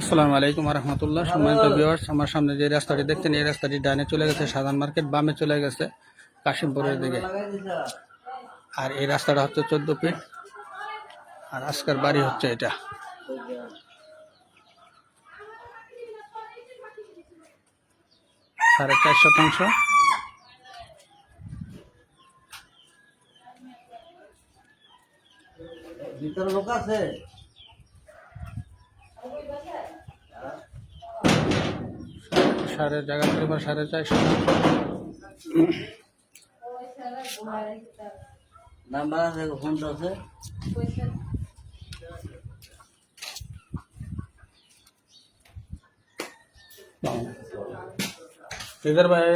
আসসালামু আলাইকুম রহমতুল্লাহ সম্মানিত ভিউয়ার্স আমার সামনে যে রাস্তাটি দেখছেন এই রাস্তাটি ডাইনে চলে গেছে সাধারণ মার্কেট বামে চলে গেছে কাশিমপুরের দিকে। আর এই রাস্তাটা হচ্ছে চোদ্দ ফিট আর আজকের বাড়ি হচ্ছে এটা। সাড়ে চার শতাংশ। ভিতরে লোক আছে? সাড়ে জায়গা পরিমাণ সাড়ে চারশো নাম্বার আছে ফোনটা আছে। এদের ভাই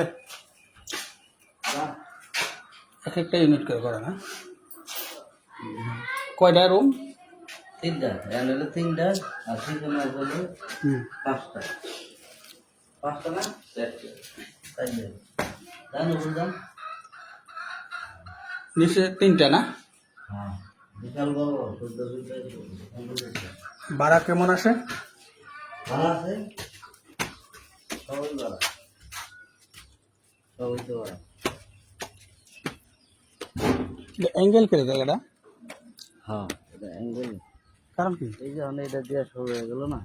এক একটা ইউনিট করে করে না হ্যাঁ? কয়টা রুম তিনটা তিনটা আর তিনটা পাঁচটা। পাঁচটা না? তাই জানো বুঝলাম। নিচে তিনটা না? হ্যাঁ। ভাড়া কেমন আসে ভালো আছে? সবাই ভালো। সবাই তো ভালো। অ্যাঙ্গেল করে জায়গাটা হ্যাঁ এটা অ্যাঙ্গেল কারণ কি? এই যে এটা দেওয়া শুরু হয়ে গেল না?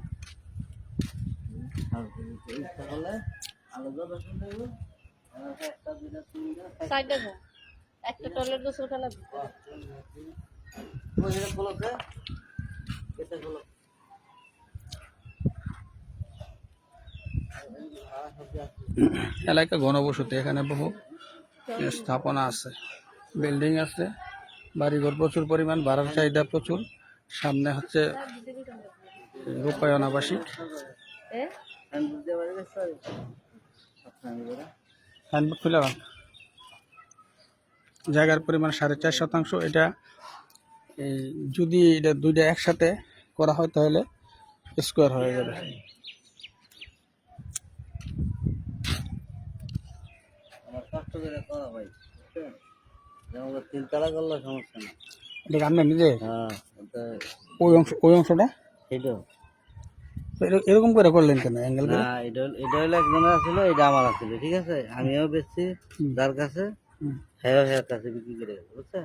একটা খেলা এটা খোলো। এলাকা ঘনবসতি এখানে বহু স্থাপনা আছে বিল্ডিং আছে বাড়িঘর প্রচুর পরিমাণ ভাড়ার চাহিদা প্রচুর। সামনে হচ্ছে রূপায়ণ আবাসিক। সাইনবোর্ড খুলে। জায়গার পরিমাণ সাড়ে চার শতাংশ। এটা এই যদি এটা দুইটা একসাথে করা হয় তাহলে স্কোয়ার হয়ে যাবে? তিনতলা করলে সমস্যা না এটা আপনার নিজে হ্যাঁ ওই অংশ ওই অংশটা? এটা এরকম করে করলেন কেন? অ্যাঙ্গেল করে? না এটা এটা হলো একজনের আসছিল এটা আমার আসছিল ঠিক আছে? আমিও বেচছি যার কাছে। হ্যাঁ হ্যাঁ কাছে বিক্রি করে গেছে বুঝছে?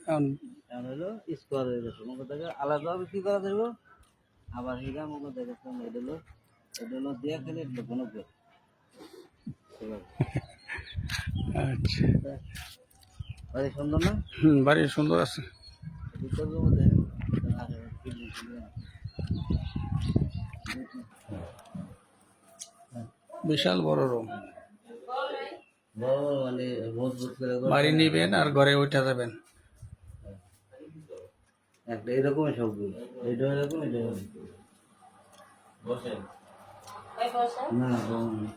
এখন এখন হলো স্কোয়ার হয়ে গেছে মুখ থেকে আলাদা বিক্রি করা যাবে আবার হিরা মুখ থেকে এটা হলো এটা হলো দিয়ে খেলে এটা কোনো আচ্ছা। বাড়ি সুন্দর না? হুম বাড়ি সুন্দর আছে। মধ্যে রাখে, বিশাল বড় রুম মানে করে বাড়ি নিবেন আর ঘরে উঠে যাবেন। একটা এরকমই সবগুলো এটা এরকম এটা এরকম বসেন। না না বসেন না।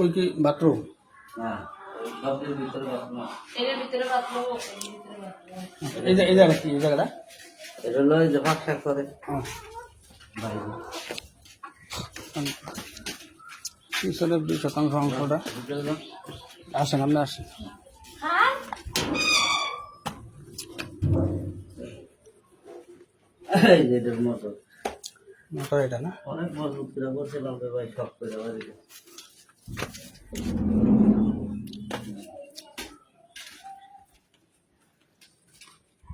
ওই কি বাথরুম না সবটির ভিতরে বাথরুম আছে। এর ভিতরে বাথরুম এর ভিতরে বাথরুম এই যে এই জায়গা কি? এই জায়গাটা? এটা এই যে ভাগ শাক করে। পিছনের দুই শতাংশ অংশটা। আসেন আপনি আসেন। এই মতো। মোটর এটা না? অনেক মজবুত করে করছিলাম তো ভাই শখ করে বাড়ি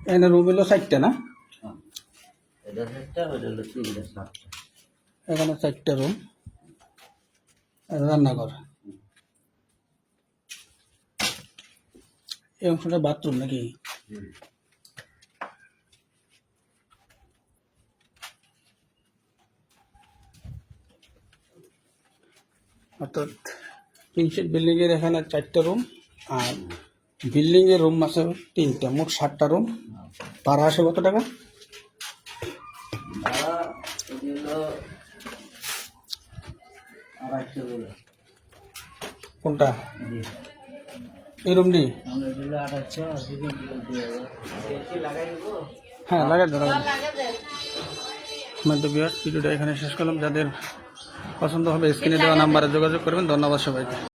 এখানে রুম হলো চারটে না? এটা একটা ওইটা হলো তিনটা সাতটা এখানে চারটে রুম রান্নাঘর। এই অংশটা বাথরুম নাকি? অর্থাৎ তিনশো বিল্ডিং এর এখানে চারটে রুম আর বিল্ডিং এর রুম আছে তিনটা মোট ষাটটা রুম ভাড়া আসে কত টাকা? কোনটা? এই রুমটি? দেবো হ্যাঁ লাগাই দেন মধ্য বিহার ভিডিওটা এখানে শেষ করলাম। যাদের পছন্দ হবে স্ক্রিনে দেওয়া নাম্বারে যোগাযোগ করবেন। ধন্যবাদ সবাইকে।